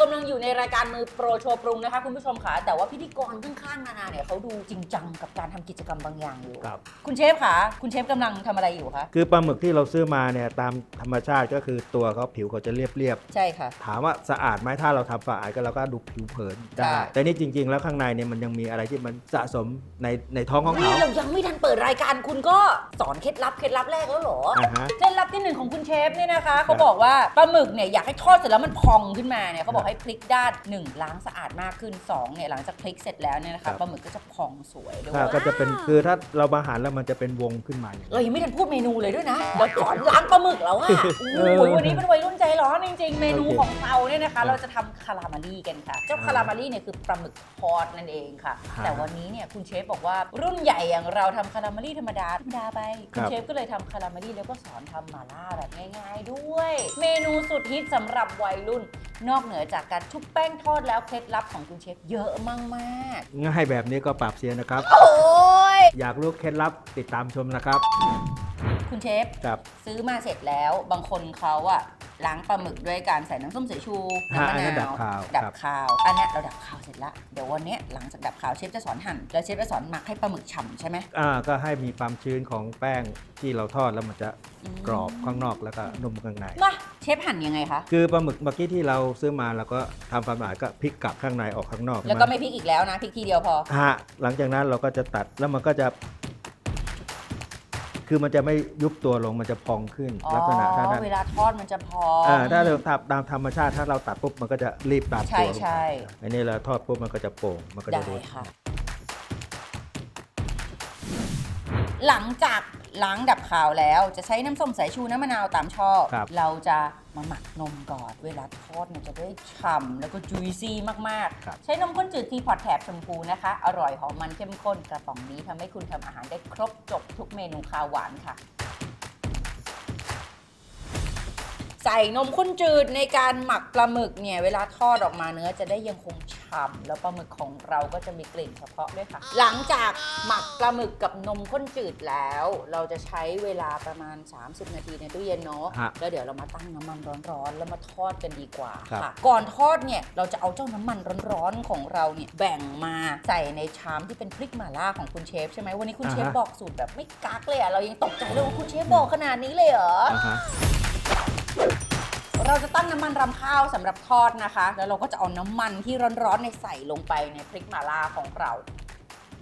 กำลังอยู่ในรายการมือโปรโชว์ปรุงนะคะคุณผู้ชมค่ะแต่ว่าพิธีกรข้างๆนานาเนี่ยเขาดูจริงจังกับการทำกิจกรรมบางอย่างอยู่ ครับ คุณเชฟคะคุณเชฟกำลังทำอะไรอยู่คะคือปลาหมึกที่เราซื้อมาเนี่ยตามธรรมชาติก็คือตัวเขาผิวเขาจะเรียบใช่ค่ะ ๆถามว่าสะอาดไหมถ้าเราทำสะอาดก็เราก็ดูผิวเผินได้ใช่แต่นี่จริง ๆ แล้วข้างในเนี่ยมันยังมีอะไรที่มันสะสมในในท้องของนี่เขาเรายังไม่ทันเปิดรายการคุณก็สอนเคล็ดลับเคล็ดลับแรกแล้วเหรออ่าฮะ เคล็ดลับที่หนึ่งของคุณเชฟเนี่ยนะคะเขาบอกว่าปลาหมึกเนี่ยอยากให้ทอดเสร็จแล้วมันพองขึ้นมาเนี่ยเขาบอกให้พลิกด้านหนึ่งล้างสะอาดมากขึ้นสองเนี่ยหลังจากพลิกเสร็จแล้วเนี่ยนะครัคะบ ปลาหมึกก็จะพองสวยด้วยถ้าก็จะเป็นคือถ้าเรามาหั่นแล้วมันจะเป็นวงขึ้นมาอย่างนี้ เรายังไม่ทันพูดเมนูเลยด้วยนะเราสอนล้างปลาหมึกแล้วอะเอโอ้อยวันนี้เป็นวัยรุ่นใจร้อนจริงๆ เมนูโอเคของเราเนี่ยนะคะครับเราจะทำคารามารีกันค่ะ เจ้าคารามารีเนี่ยคือปลาหมึกทอดนั่นเองค่ะ ฮะแต่วันนี้เนี่ยคุณเชฟบอกว่ารุ่นใหญ่อย่างเราทำคารามารีธรรมดาธรรมดาไปคุครัณบ เชฟก็เลยทำคารามารีแล้วก็สอนทำหม่าล่าแบบง่าย ๆ ด้วย เมนูสุดฮิตสำหรับวัยรุ่น นอกเหนือจากการชุบแป้งทอดแล้วเคล็ดลับของคุณเชฟเยอะมากง่ายแบบนี้ก็ปรับเสียนะครับ ๆโอ้ยอยากรู้เคล็ดลับติดตามชมนะครับ คุณเชฟ ครับ ซื้อมาเสร็จแล้วบางคนเขาอะล้างปลาหมึกด้วยการใส่น้ำส้มสายชูฮะน้ำมะอันนั้นดันาบวคาวดับครับ คาวอันเนี้ยเราดับคาวเสร็จละเดี๋ยววันเนี้ยหลังจากดับคาวเชฟจะสอนหั่นแล้วเชฟจะสอนหมักให้ปลาหมึกฉ่ำใช่ไหมอ่าก็ให้มีความชื้นของแป้งที่เราทอดแล้วมันจะมกรอบข้างนอกแล้วก็นุ่มข้างใน มา เชฟหั่นยังไงคะ คือปลาหมึกเมื่อกี้ที่เราซื้อมาเราก็ทำความสะอาดก็พลิกกลับข้างในออกข้างนอกแล้วก็ไม่พลิกอีกแล้วนะพลิกทีเดียวพอ ฮะหลังจากนั้นเราก็จะตัดแล้วมันก็จะ คือมันจะไม่ยุบตัวลงมันจะพองขึ้นอ๋อลักษณะถ้านั้นเวลาทอดมันจะพออ่าถ้าเราตัดตามธรรมชาติถ้าเราตัดปุ๊บมันก็จะรีบตามใช่ตัวลงใช่อันนี้เราทอดปุ๊บมันก็จะโป่งมันก็จะได้ดูค่ะ หลังจาก ล้างดับขาวแล้ว จะใช้น้ำส้มสายชูน้ำมะนาวตามชอบ ครับ เราจะมาหมักนมก่อน เวลาทอดมันจะได้ฉ่ำแล้วก็จุยซี่มาก ครับ ๆ ใช้นมข้นจืดทีพอตแถบชมพูนะคะ อร่อยหอมมันเข้มข้นกระป๋องนี้ทำให้คุณทำอาหารได้ครบจบทุกเมนูคาวหวานค่ะ ใส่นมข้นจืดในการหมักปลาหมึกเนี่ยเวลาทอดออกมาเนื้อจะได้ยังคงฉ่ำแล้วปลาหมึกของเราก็จะมีกลิ่นเฉพาะด้วยค่ะ หลังจากหมักปลาหมึกกับนมข้นจืดแล้ว เราจะใช้เวลาประมาณ 30 นาทีในตู้เย็นเนาะฮะแล้วเดี๋ยวเรามาตั้งน้ำมันร้อนๆแล้วมาทอดกันดีกว่าครับ ค่ะ ก่อนทอดเนี่ยเราจะเอาเจ้าน้ำมันร้อนๆของเราเนี่ยแบ่งมาใส่ในชามที่เป็นพริกหม่าล่าของคุณเชฟใช่ไหมวันนี้คุณเชฟบอกสูตรแบบไม่กักเลยอะเรายังตกใจเลยว่าคุณเชฟบอกขนาดนี้เลยเหรอ อ่าฮะ เราจะตั้งน้ำมันรำข้าวสำหรับทอดนะคะ แล้วเราก็จะเอาน้ำมันที่ร้อนๆในใส่ลงไปในพริกมาล่าของเรา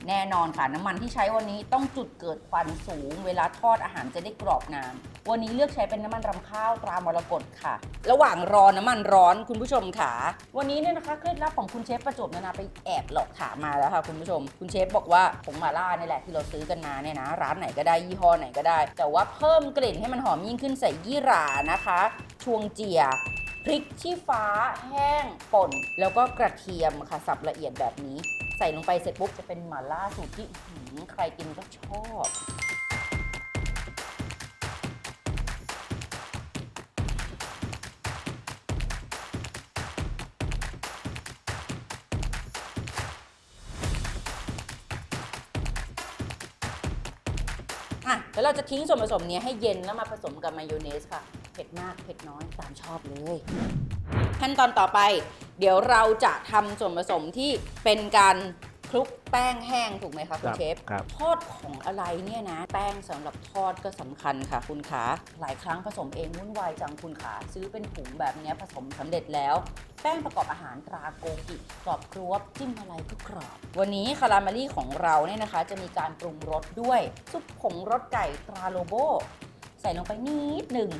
แน่นอนค่ะน้ำมันที่ใช้วันนี้ต้องจุดเกิดควันสูง เวลาทอดอาหารจะได้กรอบนานวันนี้เลือกใช้เป็นน้ำมันรำข้าวตรามรกตค่ะ ระหว่างรอน้ำมันร้อนคุณผู้ชมค่ะ วันนี้เนี่ยนะคะเคล็ดลับของคุณเชฟประจวบนานาไปแอบหลอกถามมาแล้วค่ะคุณผู้ชม คุณเชฟบอกว่าผงมาล่านี่แหละที่เราซื้อกันมาเนี่ยนะ ร้านไหนก็ได้ยี่ห้อไหนก็ได้ แต่ว่าเพิ่มกลิ่นให้มันหอมยิ่งขึ้นใส่ยี่หร่านะคะ ชวงเจียพริกชี้ฟ้าแห้งป่น แล้วก็กระเทียมค่ะสับละเอียดแบบนี้ ใส่ลงไปเสร็จปุ๊บจะเป็นหม่าล่าสูตรที่หือใครกินก็ชอบอะแล้วเราจะทิ้งส่วนผสมนี้ให้เย็นแล้วมาผสมกับมายองเนสค่ะ ผ็ดมากเผ็ดน้อยตามชอบเลย ขั้นตอนต่อไป เดี๋ยวเราจะทำส่วนผสมที่เป็นการคลุกแป้งแห้งถูกไหมคะคุณครับเชฟครับทอดของอะไรเนี่ยนะ แป้งสำหรับทอดก็สำคัญค่ะ คุณขาหลายครั้งผสมเองวุ่นวายจังคุณขาซื้อเป็นถุงแบบเนี้ยผสมสำเร็จแล้ว แป้งประกอบอาหารตราโกกิกรอบกรวบจิ้มอะไรก็กรอบ วันนี้คาราเมลี่ของเราเนี่ยนะคะ จะมีการปรุงรสด้วยซุปผงรสไก่ตราโลโบ ใส่ลงไปนิดหนึ่ง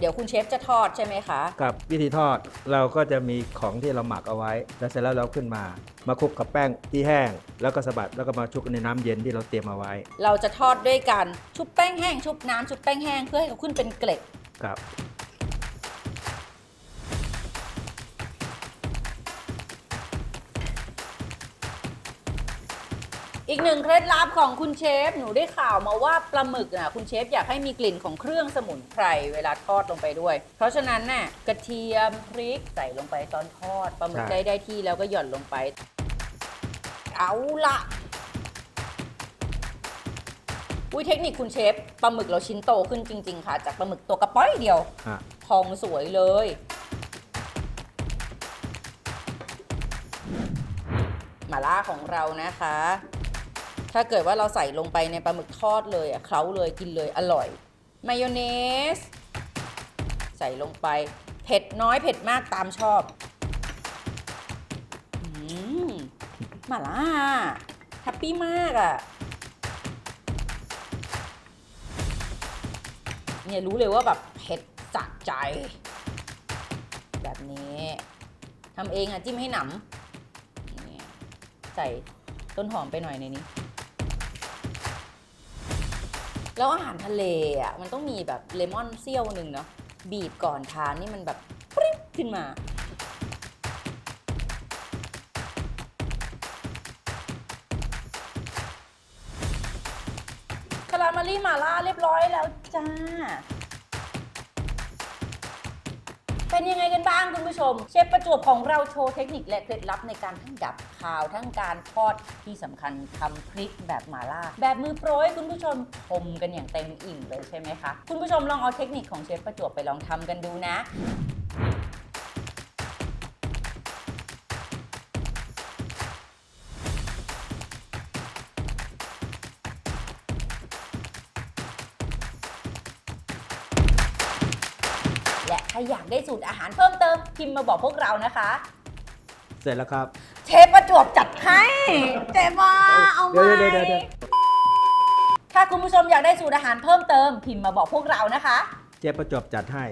เดี๋ยวคุณเชฟจะทอดใช่ไหมคะ กับวิธีทอดเราก็จะมีของที่เราหมักเอาไว้ แล้วเสร็จแล้วเราขึ้นมา มาคลุกกับแป้งที่แห้ง แล้วก็สะบัดแล้วก็มาชุบในน้ำเย็นที่เราเตรียมเอาไว้เราจะทอดด้วยกันชุบแป้งแห้งชุบน้ำชุบแป้งแห้งเพื่อให้เขาขึ้นเป็นเกล็ด ครับ อีกหนึ่งเคล็ดลับของคุณเชฟ หนูได้ข่าวมาว่าปลาหมึกน่ะคุณเชฟอยากให้มีกลิ่นของเครื่องสมุนไพรเวลาทอดลงไปด้วย เพราะฉะนั้นน่ะกระเทียมพริกใส่ลงไปตอนทอดปลาหมึกใช่ ได้ได้ที่แล้วก็หย่อนลงไป เอาละวิเทคนิคคุณเชฟปลาหมึกเราชิ้นโตขึ้นจริง ๆ ค่ะ จากปลาหมึกตัวกระป้อยเดียวฮะพองสวยเลย หม่าล่าของเรานะคะ ถ้าเกิดว่าเราใส่ลงไปในปลาหมึกทอดเลยอะเคล้าเลยกินเลยอร่อย มายองเนส ใส่ลงไป เผ็ดน้อยเผ็ดมากตามชอบอืมหม่าล่าแฮปปี้มากอะ่ะเนี่ยรู้เลยว่าแบบเผ็ดสะใจ แบบนี้ทำเองอะจิ้มให้หนำใส่ต้นหอมไปหน่อยในนี้ แล้วอาหารทะเลอะมันต้องมีแบบเลมอนเซี่ยวหนึ่งเนาะบีบก่อนทานนี่มันแบบปริ๊บขึ้นมา คาราเมลลี่มาล่าเรียบร้อยแล้วจ้า เป็นยังไงกันบ้างคุณผู้ชม เชฟประจวบของเราโชว์เทคนิคและเคล็ดลับในการทั้งดับคาวทั้งการทอดที่สำคัญทำพริกแบบหมาล่า แบบมือโปรยคุณผู้ชมชมกันอย่างเต็มอิ่มเลยใช่ไหมคะ คุณผู้ชมลองเอาเทคนิคของเชฟประจวบไปลองทำกันดูนะ อยากได้สูตรอาหารเพิ่มเติมพิมพ์มาบอกพวกเรานะคะ เสร็จแล้วครับ เชฟประจวบจัดให้เจมาเอาไหมเดี๋ยวเดี๋ยวเดี๋ยวเดี๋ยว ถ้าคุณผู้ชมอยากได้สูตรอาหารเพิ่มเติมพิมพ์มาบอกพวกเรานะคะ เจ๊ประจวบจัดให้